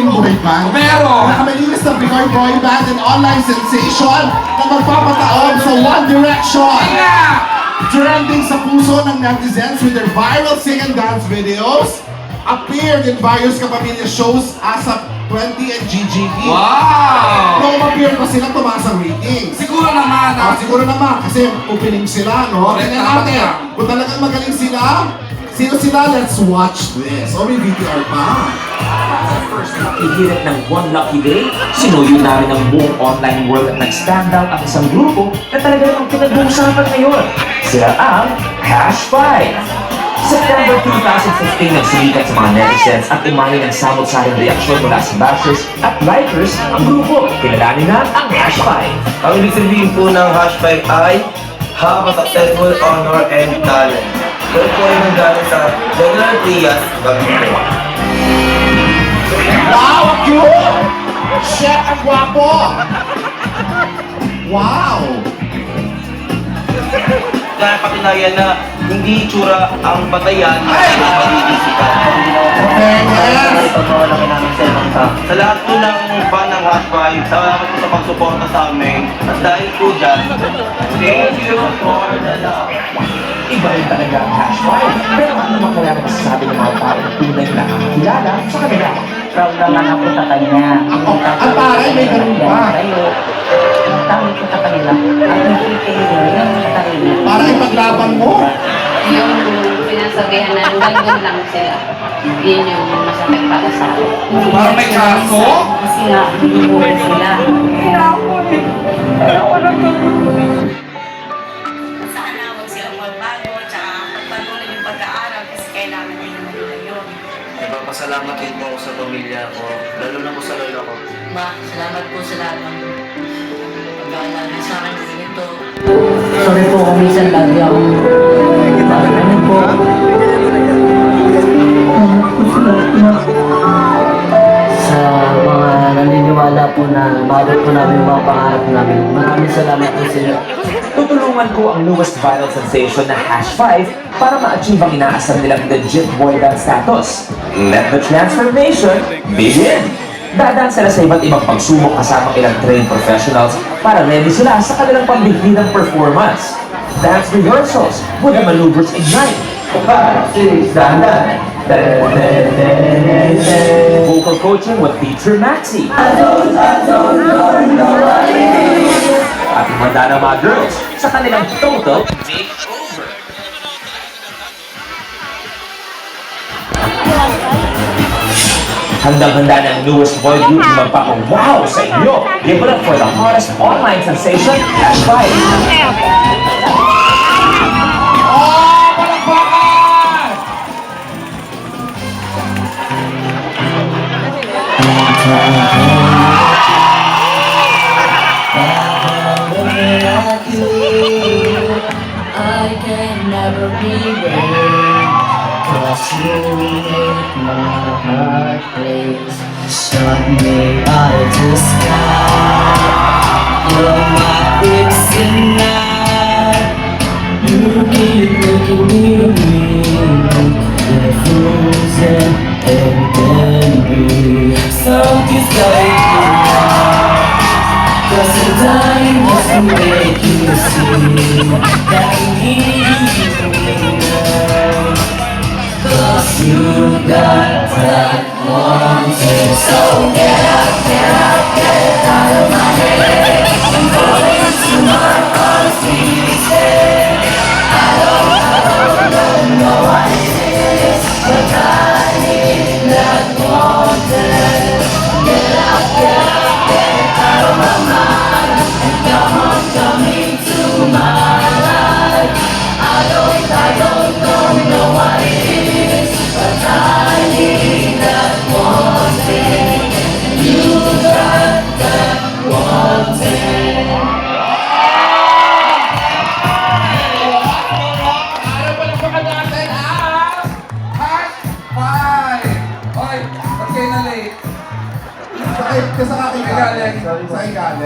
kaming boy band. Meron. Nakamalinis na Pinoy boy band and online sensation na magpapataob sa One Direction. Yeah! Trending sa puso ng netizens with their viral sing and dance videos. Appeared in various kapamilya shows as a 20 and GGT. Wow! Nung appear pa sila, tumaas ang ratings. Siguro naman, Ah, ah, siguro naman, kasi opening sila, no? Correct, Tingnan natin, kung talagang magaling sila, sino sila? Let's watch this. O, may VTR pa. First nakihirit ng One Lucky Day, sinuyo namin ang buong online world at nag-stand out ang isang grupo na talaga namang pinag-uusapan ngayon. Sila ang Hash 5. September 2015 nagsumikat sa mga netizens at umani ng samot-saring reaksyon mula sa bashers at likers ang grupo. Kilalanin na ang Hash 5. Ang ibig sabihin po ng hashtag ay have a successful honor and talent. Ito po ay nanggaling sa General Trias Gabito. Wow, ang cute! Shit, ang gwapo! Wow! Kaya patunayan na hindi itsura ang batayan ay. Fairness! Sa lahat po ng fan ng hashtag, salamat po sa pagsuporta sa amin. At dahil po dyan, thank you for the love. Iba rin talaga ang Hash 5. Pero ano naman kaya ang masasabi ng mga tao na tunay na nakakilala sa kanila? proud naman ako sa kanya. Ako, ang taray, may ganun pa. Tayo, ang tawag ko sa kanila, ang nagpipili yung sarili. Para ipaglaban mo. yung pinasabihan na nandun lang sila. Yun yung masakit para sa akin. parang may kaso. Kasi nga, hinubuhay sila. Nagpapasalamat din po ako sa pamilya ko, lalo na po sa lola ko. Ma, salamat po sa lahat ng pag-aalala sa akin ng ganito. Sorry po kung minsan lagi akong ano po. Mabot po namin mga pangarap namin. Maraming salamat po sa inyo. Tutulungan ko ang newest viral sensation na Hash 5 para ma-achieve ang inaasar nilang legit boy band status. Let the transformation begin! Dadaan sila sa iba't ibang pagsubok kasama ilang trained professionals para ready sila sa kanilang pambihirang performance. Dance rehearsals with the maneuvers ignite. Five, six, dahan, Vocal coaching with teacher Maxi. At handa ng mga girls sa kanilang total makeover. Handang-handa ng newest boy group na magpapang wow sa inyo. Give it up for the hottest online sensation, Hash 5. I can never be there Cause you make my heart place Shut me out of the sky. You're my big Something's like Cause the time was make you see That you Cause you got that galing ka sa akin galing. Sa akin.